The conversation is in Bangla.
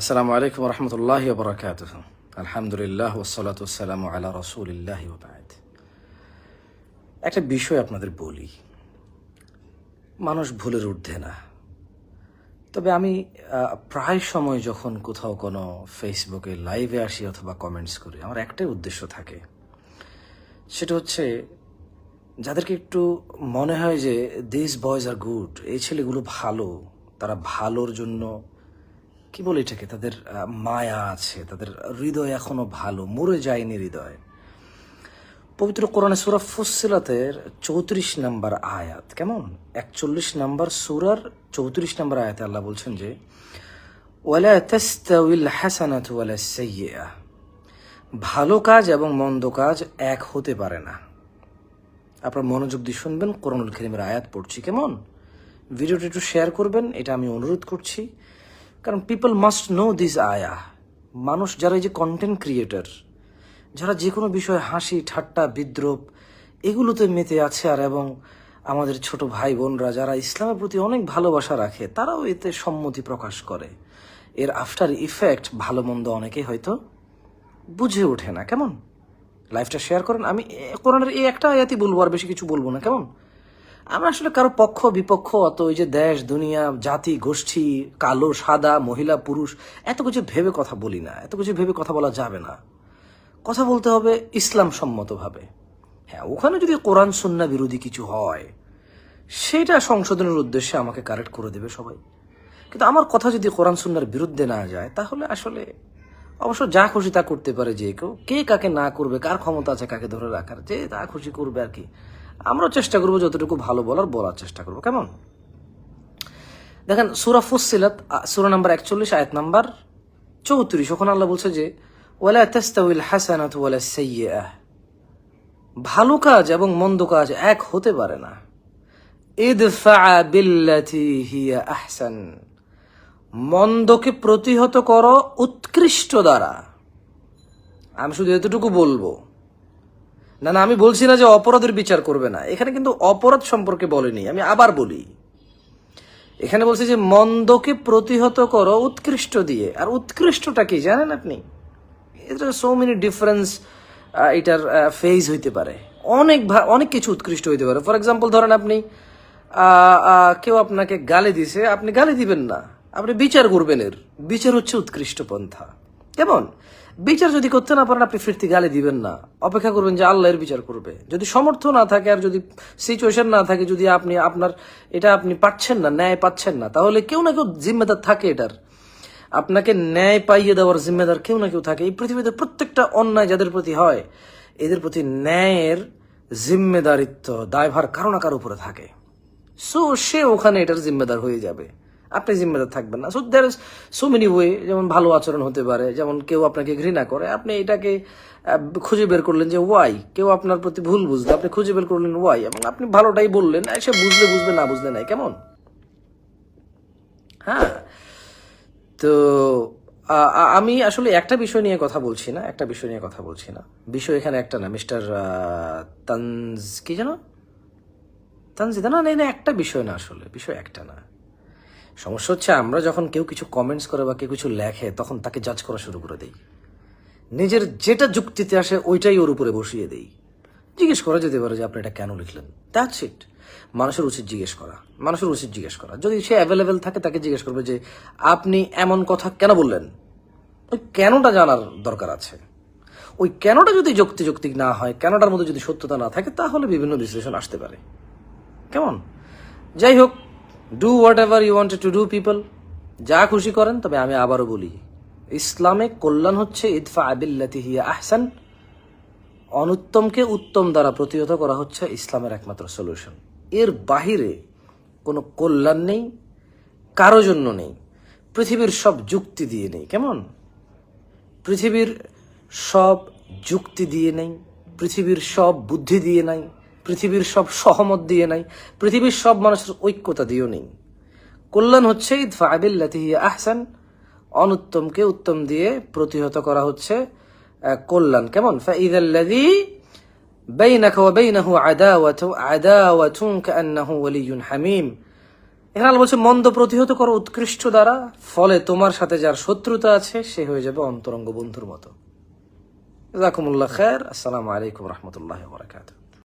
আসসালামু আলাইকুম রহমতুল্লাহ বরকাত আলহামদুলিল্লাহ ওসলাত ওসালাম আলা রসুলিল্লাহ ওবায়দ একটা বিষয় আপনাদের বলি। মানুষ ভুলের ঊর্ধ্বে না। তবে আমি প্রায় সময় যখন কোথাও কোনো ফেসবুকে লাইভে আসি অথবা কমেন্টস করি, আমার একটাই উদ্দেশ্য থাকে। সেটা হচ্ছে, যাদেরকে একটু মনে হয় যে দিস বয়েজ আর গুড এই ছেলেগুলো ভালো, তারা ভালোর জন্য কি বলে এটাকে? তাদের মায়া আছে, তাদের হৃদয় এখনও ভালো, মরে যায়নি হৃদয়। পবিত্র কোরআনে সুরা ফুসিলাতের চৌত্রিশ নাম্বার আয়াত, কেমন? একচল্লিশ নাম্বার সুরার চৌত্রিশ নাম্বার আয়াতে আল্লাহ বলছেন যে, ওয়ালা ওয়ালা ভালো কাজ এবং মন্দ কাজ এক হতে পারে না। আপনার মনোযোগ দিয়ে শুনবেন কোরআনুল করিমের আয়াত পড়ছি, কেমন? ভিডিওটা একটু শেয়ার করবেন, এটা আমি অনুরোধ করছি। কারণ পিপল মাস্ট নো দিস আয়া মানুষ যারা এই যে কন্টেন্ট ক্রিয়েটর যারা যে কোনো বিষয়ে হাসি, ঠাট্টা বিদ্রোপ এগুলোতে মেতে আছে আর এবং আমাদের ছোট ভাই বোনরা যারা ইসলামের প্রতি অনেক ভালোবাসা রাখে, তারাও এতে সম্মতি প্রকাশ করে। এর আফটার ইফেক্ট ভালো মন্দ অনেকেই হয়তো বুঝে ওঠে না। কেমন? লাইফটা শেয়ার করেন। আমি, কোরআনের এই একটা আয়াতই বলব আর বেশি কিছু বলব না। কেমন? আমরা আসলে কারও পক্ষ, বিপক্ষ, অত ওই যে দেশ, দুনিয়া, জাতি, গোষ্ঠী, কালো, সাদা, মহিলা, পুরুষ, এত কিছু ভেবে কথা বলি না, এত কিছু ভেবে কথা বলা যাবে না। কথা বলতে হবে ইসলাম সম্মতভাবে হ্যাঁ ওখানে যদি কোরআন, সুন্না বিরোধী কিছু হয়, সেটা সংশোধনের উদ্দেশ্যে আমাকে কারেক্ট করে দেবে সবাই। কিন্তু আমার কথা যদি কোরআন, সুন্নার বিরুদ্ধে না যায়, তাহলে আসলে অবশ্য যা খুশি তা করতে পারে যে কেউ। কে কাকে না করবে, কার ক্ষমতা আছে কাকে ধরে রাখার, যে তা খুশি করবে আর কি। আমরাও চেষ্টা করব যতটুকু ভালো বলার বলার চেষ্টা করব। কেমন? দেখেন, সুরা ফুসিলাত সুরা নাম্বার একচল্লিশ, আয়াত নাম্বার চৌত্রিশ, ওখানে আল্লাহ বলছে যে, ওয়ালা তাস্তাউইল হাসানাত ওয়ালা ভালো কাজ এবং মন্দ কাজ এক হতে পারে না। আহসান। মন্দকে প্রতিহত করো উৎকৃষ্ট দ্বারা। আমি শুধু এতটুকু বলব। না না, আমি বলছি না যে অপরাধের বিচার করবে না। এখানে কিন্তু অপরাধ সম্পর্কে বলেনি, আমি আবার বলি। এখানে বলছে যে মন্দকে প্রতিহত করো উৎকৃষ্ট দিয়ে। আর উৎকৃষ্টটা কি, জানেন আপনি? এটা সো মেনি ডিফারেন্স এটার ফেজ হইতে পারে। অনেক অনেক কিছু উৎকৃষ্ট হইতে পারে। ফর এক্সাম্পল ধরেন আপনি কেউ আপনাকে গালি দিছে, আপনি গালি দিবেন না। আপনি বিচার করবেন এর। বিচার হচ্ছে উৎকৃষ্ট পন্থা কেমন বিচার যদি করতে না পারেন, আপনি ফিরতি গালি দিবেন না। অপেক্ষা করবেন যে আল্লাহ এর বিচার করবে। যদি সমর্থ না থাকে আর যদি সিচুয়েশন না থাকে, যদি আপনি আপনার, এটা আপনি পাচ্ছেন না, ন্যায় পাচ্ছেন না, তাহলে কেউ না কেউ জিম্মেদার থাকে এটার। আপনাকে ন্যায় পাইয়ে দেওয়ার জিম্মেদার কেউ না কেউ থাকে। এই পৃথিবীতে প্রত্যেকটা অন্যায় যাদের প্রতি হয়, এদের প্রতি ন্যায়ের জিম্মেদারিত্ব দায়ভার কারও না কারও উপরে থাকে। সো সে ওখানে এটার জিম্মেদার হয়ে যাবে। আপনি জিম্মেদার থাকবেন না। So there is so many way যেমন ভালো আচরণ হতে পারে, যেমন কেউ আপনাকে ঘৃণা করে, আপনি এটাকে খুঁজে বের করলেন যে ওয়াই কেউ আপনার প্রতি ভুল বুঝলে, আপনি খুঁজে বের করলেন ওয়াই এবং আপনি ভালোটাই বললেন সে বুঝলে বুঝবে, না বুঝলে নাই, কেমন? হ্যাঁ। তো আমি আসলে একটা বিষয় নিয়ে কথা বলছি না, একটা বিষয় নিয়ে কথা বলছি না। বিষয় এখানে একটা না, মিস্টার তানজ, কি জানো তানজিদা? না না, একটা বিষয় না আসলে, বিষয় একটা না। সমস্যা হচ্ছে আমরা যখন কেউ কিছু কমেন্টস করে বা কেউ কিছু লেখে, তখন তাকে জাজ করা শুরু করে দেই। নিজের যেটা যুক্তিতে আসে, ওইটাই ওর উপরে বসিয়ে দেই। জিজ্ঞেস করা যেতে পারে যে আপনি এটা কেন লিখলেন? দ্যাটস ইট মানুষের উচিত জিজ্ঞেস করা। মানুষের উচিত জিজ্ঞেস করা। যদি সে অ্যাভেলেবেল থাকে, তাকে জিজ্ঞেস করবে যে, আপনি এমন কথা কেন বললেন? ওই কেনটা জানার দরকার আছে। ওই কেনটা যদি যুক্তি যৌক্তিক না হয়, কেনটার মধ্যে যদি সত্যতা না থাকে, তাহলে বিভিন্ন বিশ্লেষণ আসতে পারে। কেমন? যাই হোক do whatever you wanted to do people যা খুশি করেন, তবে আমি আবারও বলি, ইসলামে কল্যাণ হচ্ছে ইদফা আবিল্লাতি হিয়া আহসান। অনুত্তমকে উত্তম দ্বারা প্রতিহত করা হচ্ছে ইসলামের একমাত্র সলিউশন এর বাহিরে কোনো কল্যাণ নেই, কারও জন্য নেই, পৃথিবীর সব যুক্তি দিয়ে নেই। কেমন? পৃথিবীর সব যুক্তি দিয়ে নেই, পৃথিবীর সব বুদ্ধি দিয়ে নাই পৃথিবীর সব সহমত দিয়ে নাই, পৃথিবীর সব মানুষের ঐক্যতা দিয়েও নেই। কল্যাণ হচ্ছে ইদফা আবিল্লাতি আহসান, অনুত্তমকে উত্তম দিয়ে প্রতিহত করা হচ্ছে কল্যাণ। কেমন? বাইনাকা ওয়া বাইনাহু আদাওয়াতু, আদাওয়াতুন কাআন্নাহু ওয়ালিয়্যুন হামীম। এখানে আল্লাহ বলছে, মন্দ প্রতিহত করো উৎকৃষ্ট দ্বারা, ফলে তোমার সাথে যার শত্রুতা আছে, সে হয়ে যাবে অন্তরঙ্গ বন্ধুর মতো। জাকুমুল্লাহ খের আসসালামু আলাইকুম রহমতুল্লাহ বরাকাতুহ।